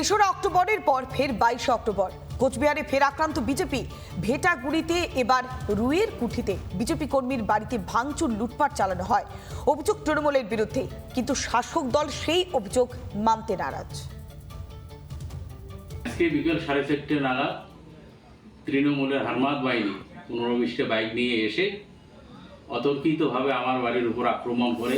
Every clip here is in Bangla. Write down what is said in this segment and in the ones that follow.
তেসরা অক্টোবরের পর ফের বাইশে অক্টোবর। কোচবিহারে ফের আক্রান্ত বিজেপি, ভেটাগুড়িতে এবার রুয়ের কুঠিতে। বিজেপি কর্মীর বাড়িতে ভাঙচুর, লুটপাট চালানো হয়। অভিযোগ তৃণমূলের বিরুদ্ধে, কিন্তু শাসক দল সেই অভিযোগ মানতে নারাজ। আজকে বিকেল সাড়ে চারটে নাগাদ তৃণমূলের হারমাত বাহিনী পনেরো বিশটা বাইক নিয়ে এসে অতর্কিতভাবে আমার বাড়ির উপর আক্রমণ করে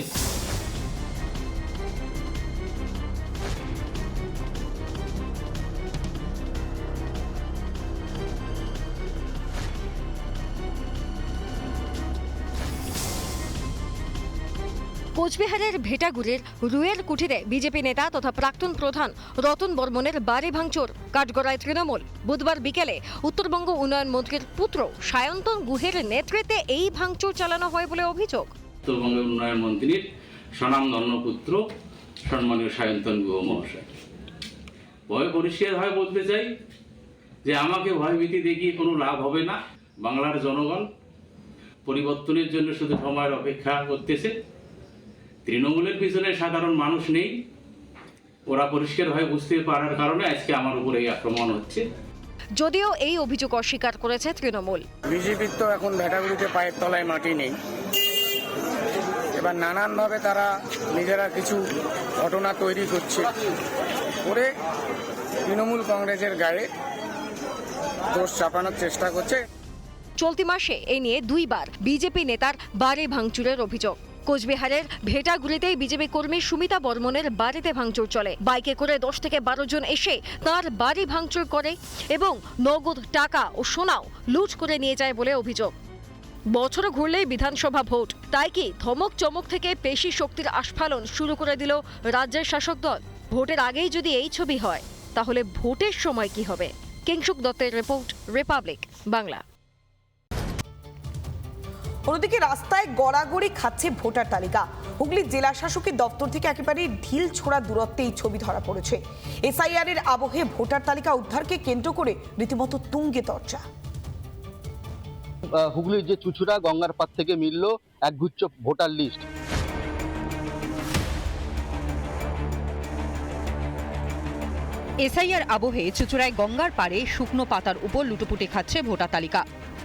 কোচবিহারের ভেটাগুড়ির রুয়ের কুঠিরে বিজেপি নেতা তথা প্রাক্তন প্রধান রতন বর্মনের বাড়ি ভাঙচুর, কাঠগড়ায় তৃণমূল। বুধবার বিকেলে উত্তরবঙ্গ উন্নয়ন মন্ত্রীর পুত্র সায়ন্তন গুহের নেতৃত্বে এই ভাঙচুর চালানো হয় বলে অভিযোগ। উত্তরবঙ্গের উন্নয়ন মন্ত্রীর স্বনামধন্য পুত্র সম্মানীয় সায়ন্তন গুহ মহাশয়। ভয় পরিষ্কারভাবে বলতে চাই যে আমাকে ভয়ভীতি দেখিয়ে কোনো লাভ হবে না। বাংলার জনগণ পরিবর্তনের জন্য শুধু সময়ের অপেক্ষা করতেছে। তৃণমূলের পিছনে সাধারণ মানুষ নেই। ওরা পরিষ্কারভাবে বুঝতে পারার কারণে আজকে আমার উপরে এই আক্রমণ হচ্ছে। যদিও এই অভিযোগ অস্বীকার করেছে তৃণমূল। বিজেপির তো এখন ভেটাগুড়িতে পায়ের তলায় মাটি নেই। এবার নানানভাবে তারা নিজেরা কিছু ঘটনা তৈরি করছে। করে তৃণমূল কংগ্রেসের গায়ে দোষ চাপানোর চেষ্টা করছে। চলতি মাসে এই নিয়ে দুইবার বিজেপি নেতার বাড়ি ভাঙচুরের অভিযোগ। কোচবিহারের ভেটাগুড়িতেই বিজেপি কর্মী সুমিতা বর্মনের বাড়িতে ভাঙচুর চলে। বাইকে করে দশ থেকে বারো জন এসে তার বাড়ি ভাঙচুর করে এবং নগদ টাকা ও সোনাও লুট করে নিয়ে যায় বলে অভিযোগ। বছর ঘুরলেই বিধানসভা ভোট, তাই কি ধমক চমক থেকে পেশি শক্তির আস্ফালন শুরু করে দিল রাজ্যের শাসক দল? ভোটের আগেই যদি এই ছবি হয়, তাহলে ভোটের সময় কি হবে? কিংসুক দত্তের রিপোর্ট, রিপাবলিক, বাংলা। অন্যদিকে রাস্তায় গড়াগড়ি খাচ্ছে ভোটার তালিকা। হুগলি জেলা শাসকের দপ্তর থেকে একেবারে ঢিল ছোড়া দূরত্বে এই ছবি ধরা পড়েছে। এসআইআর এর আবহে ভোটার তালিকা উদ্ধারকে কেন্দ্র করে রীতিমতো তুঙ্গে চর্চা হুগলির যে চুচুড়া গঙ্গার পার থেকে মিলল একগুচ্ছ ভোটার লিস্ট। এসআইআর আবহে চুচুড়ায় গঙ্গার পাড়ে শুকনো পাতার উপর লুটোপুটি খাচ্ছে ভোটার তালিকা।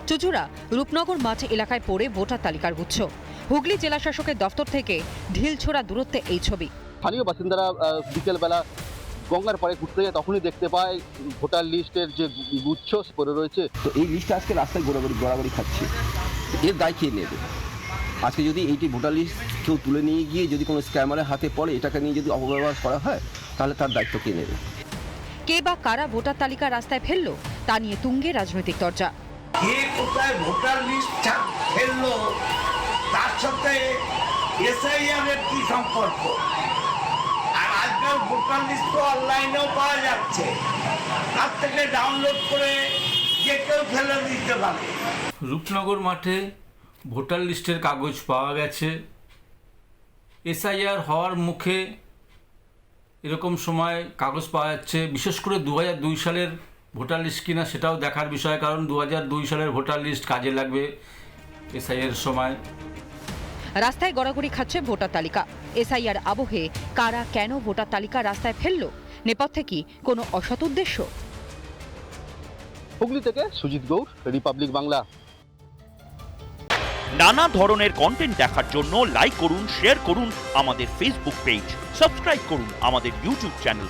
চুচুড়া রূপনগর মাঠ এলাকায় পড়ে ভোটার তালিকার গুচ্ছ। হুগলি জেলা শাসকের দফতর থেকে ঢিলছোড়া দূরত্বে এই ছবি। স্থানীয় বাসিন্দারা বিকেলবেলা গঙ্গার পাড়ে ঘুরতে যায় তখনই দেখতে পায় ভোটার লিস্টের যে গুচ্ছ পড়ে রয়েছে। তো এই লিস্টটা আজকে রাস্তায় গোড়াগড়ি গড়াগড়ি খাচ্ছে। এর দায় কে নেবে? আজকে যদি এইটি ভোটার লিস্ট কেউ তুলে নিয়ে গিয়ে যদি কোনো স্ক্যামারের হাতে পড়ে এটাকে নিয়ে যদি অপব্যবহার করা হয় তাহলে তার দায়িত্ব কে নেবে? কে বা কারা ভোটার তালিকা রাস্তায় ফেলল তা নিয়ে তুঙ্গে রাজনৈতিক চর্চা কে কোথায় ভোটার লিস্ট ফেলল। তার সাথে এসআইআর এর কি সম্পর্ক? আর আজকাল ভোটার লিস্ট তো অনলাইনেও পাওয়া যাচ্ছে। তার থেকে ডাউনলোড করে যে কেউ ফেলে দিতে পারে। রূপনগর মাঠে ভোটার লিস্টের কাগজ পাওয়া গেছে। এসআইআর হওয়ার মুখে এরকম সময় কাগজ পাওয়া যাচ্ছে। বিশেষ করে দু সালের ভোটার লিস্ট কিনা সেটাও দেখার বিষয় কারণ দু দুই সালের ভোটার লিস্ট কাজে লাগবে এসআইআর সময়। রাস্তায় গড়াগড়ি খাচ্ছে ভোটার তালিকা। এসআইআর আবহে কারা কেন ভোটার তালিকা রাস্তায় ফেলল? নেপথ্যে কি কোনো অসৎ উদ্দেশ্য? হুগলি থেকে সুজিত গৌর রিপাবলিক বাংলা। নানা ধরনের কন্টেন্ট দেখার জন্য লাইক করুন শেয়ার করুন আমাদের ফেসবুক পেজ সাবস্ক্রাইব করুন আমাদের ইউটিউব চ্যানেল